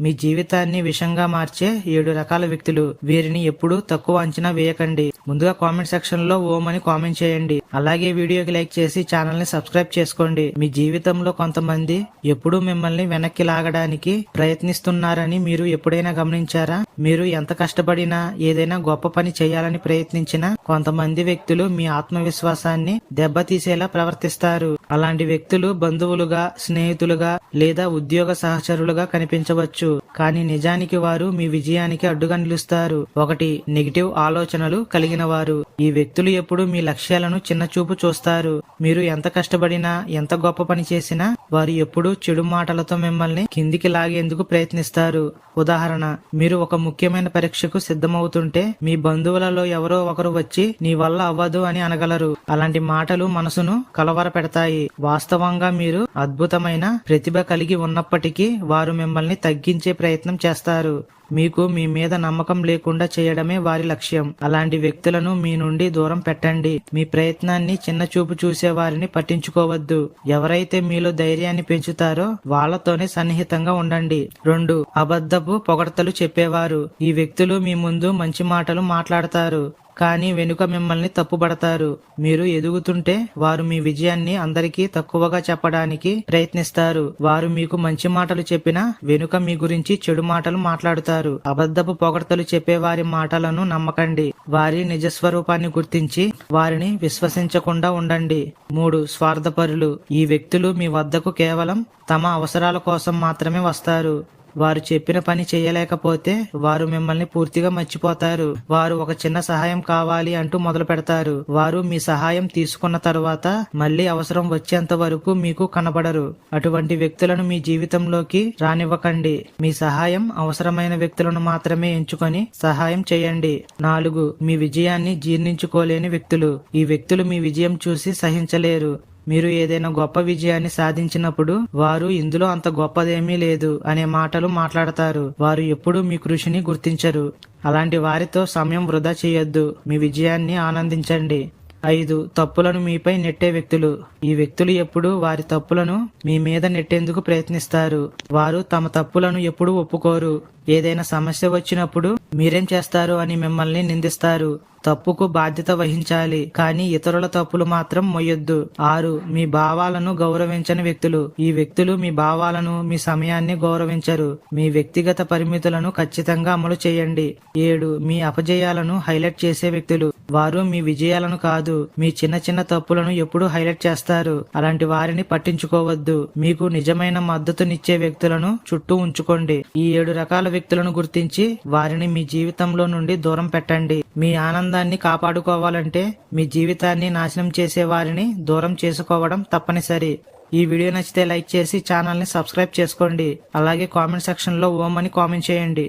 మీ జీవితాన్ని విషంగా మార్చే ఏడు రకాల వ్యక్తులు. వీరిని ఎప్పుడూ తక్కువ అంచనా వేయకండి. ముందుగా కామెంట్ సెక్షన్లో ఓం అని కామెంట్ చేయండి. అలాగే వీడియోకి లైక్ చేసి ఛానల్ని సబ్స్క్రైబ్ చేసుకోండి. మీ జీవితంలో కొంతమంది ఎప్పుడూ మిమ్మల్ని వెనక్కి లాగడానికి ప్రయత్నిస్తున్నారని మీరు ఎప్పుడైనా గమనించారా? మీరు ఎంత కష్టపడినా ఏదైనా గొప్ప పని చేయాలని ప్రయత్నించినా కొంతమంది వ్యక్తులు మీ ఆత్మవిశ్వాసాన్ని దెబ్బతీసేలా ప్రవర్తిస్తారు. అలాంటి వ్యక్తులు బంధువులుగా స్నేహితులుగా లేదా ఉద్యోగ సహచరులుగా కనిపించవచ్చు. కానీ నిజానికి వారు మీ విజయానికి అడ్డుగా నిలుస్తారు. ఒకటి నెగిటివ్ ఆలోచనలు కలిగి కలిగిన వారు ఈ వ్యక్తులు ఎప్పుడు మీ లక్ష్యాలను చిన్న చూపు చూస్తారు. మీరు ఎంత కష్టపడినా ఎంత గొప్ప పని చేసినా వారు ఎప్పుడూ చెడు మాటలతో మిమ్మల్ని కిందికి లాగేందుకు ప్రయత్నిస్తారు. ఉదాహరణ మీరు ఒక ముఖ్యమైన పరీక్షకు సిద్ధమవుతుంటే మీ బంధువులలో ఎవరో ఒకరు వచ్చి నీ వల్ల అవ్వదు అని అనగలరు. అలాంటి మాటలు మనసును కలవర పెడతాయి వాస్తవంగా మీరు అద్భుతమైన ప్రతిభ కలిగి ఉన్నప్పటికీ వారు మిమ్మల్ని తగ్గించే ప్రయత్నం చేస్తారు. మీకు మీ మీద నమ్మకం లేకుండా చేయడమే వారి లక్ష్యం. అలాంటి వ్యక్తులను మీ నుండి దూరం పెట్టండి. మీ ప్రయత్నాన్ని చిన్న చూపు చూసే వారిని పట్టించుకోవద్దు. ఎవరైతే మీలో ధైర్యాన్ని పెంచుతారో వాళ్ళతోనే సన్నిహితంగా ఉండండి. రెండు అబద్ధపు పొగడతలు చెప్పేవారు. ఈ వ్యక్తులు మీ ముందు మంచి మాటలు మాట్లాడతారు. కానీ వెనుక మిమ్మల్ని తప్పుపడతారు మీరు ఎదుగుతుంటే వారు మీ విజయాన్ని అందరికీ తక్కువగా చెప్పడానికి ప్రయత్నిస్తారు. వారు మీకు మంచి మాటలు చెప్పినా వెనుక మీ గురించి చెడు మాటలు మాట్లాడుతారు. అబద్ధపు పొగడ్తలు చెప్పే వారి మాటలను నమ్మకండి. వారి నిజస్వరూపాన్ని గుర్తించి వారిని విశ్వసించకుండా ఉండండి. మూడు స్వార్థపరులు. ఈ వ్యక్తులు మీ వద్దకు కేవలం తమ అవసరాల కోసం మాత్రమే వస్తారు. వారు చెప్పిన పని చేయలేకపోతే వారు మిమ్మల్ని పూర్తిగా మర్చిపోతారు. వారు ఒక చిన్న సహాయం కావాలి అంటూ మొదలు పెడతారు. వారు మీ సహాయం తీసుకున్న తర్వాత మళ్ళీ అవసరం వచ్చేంత వరకు మీకు కనబడరు. అటువంటి వ్యక్తులను మీ జీవితంలోకి రానివ్వకండి. మీ సహాయం అవసరమైన వ్యక్తులను మాత్రమే ఎంచుకొని సహాయం చేయండి. నాలుగు మీ విజయాన్ని జీర్ణించుకోలేని వ్యక్తులు. ఈ వ్యక్తులు మీ విజయం చూసి సహించలేరు. మీరు ఏదైనా గొప్ప విజయాన్ని సాధించినప్పుడు వారు ఇందులో అంత గొప్పదేమీ లేదు అనే మాటలు మాట్లాడతారు. వారు ఎప్పుడూ మీ కృషిని గుర్తించరు. అలాంటి వారితో సమయం వృధా చేయొద్దు. మీ విజయాన్ని ఆనందించండి. ఐదు తప్పులను మీపై నెట్టే వ్యక్తులు. ఈ వ్యక్తులు ఎప్పుడు వారి తప్పులను మీ మీద నెట్టేందుకు ప్రయత్నిస్తారు. వారు తమ తప్పులను ఎప్పుడూ ఒప్పుకోరు. ఏదైనా సమస్య వచ్చినప్పుడు మీరేం చేస్తారు అని మిమ్మల్ని నిందిస్తారు. తప్పుకు బాధ్యత వహించాలి కానీ ఇతరుల తప్పులు మాత్రం మొయ్యొద్దు. ఆరు మీ భావాలను గౌరవించని వ్యక్తులు. ఈ వ్యక్తులు మీ భావాలను మీ సమయాన్ని గౌరవించరు. మీ వ్యక్తిగత పరిమితులను ఖచ్చితంగా అమలు చేయండి. ఏడు మీ అపజయాలను హైలైట్ చేసే వ్యక్తులు. వారు మీ విజయాలను కాదు మీ చిన్న చిన్న తప్పులను ఎప్పుడు హైలైట్ చేస్తారు. అలాంటి వారిని పట్టించుకోవద్దు. మీకు నిజమైన మద్దతునిచ్చే వ్యక్తులను చుట్టూ ఉంచుకోండి. ఈ ఏడు రకాల వ్యక్తులను గుర్తించి వారిని మీ జీవితంలో నుండి దూరం పెట్టండి. మీ ఆనందాన్ని కాపాడుకోవాలంటే మీ జీవితాన్ని నాశనం చేసే వారిని దూరం చేసుకోవడం తప్పనిసరి. ఈ వీడియో నచ్చితే లైక్ చేసి ఛానల్ని సబ్స్క్రైబ్ చేసుకోండి. అలాగే కామెంట్ సెక్షన్లో ఓమని ఓం అని కామెంట్ చేయండి.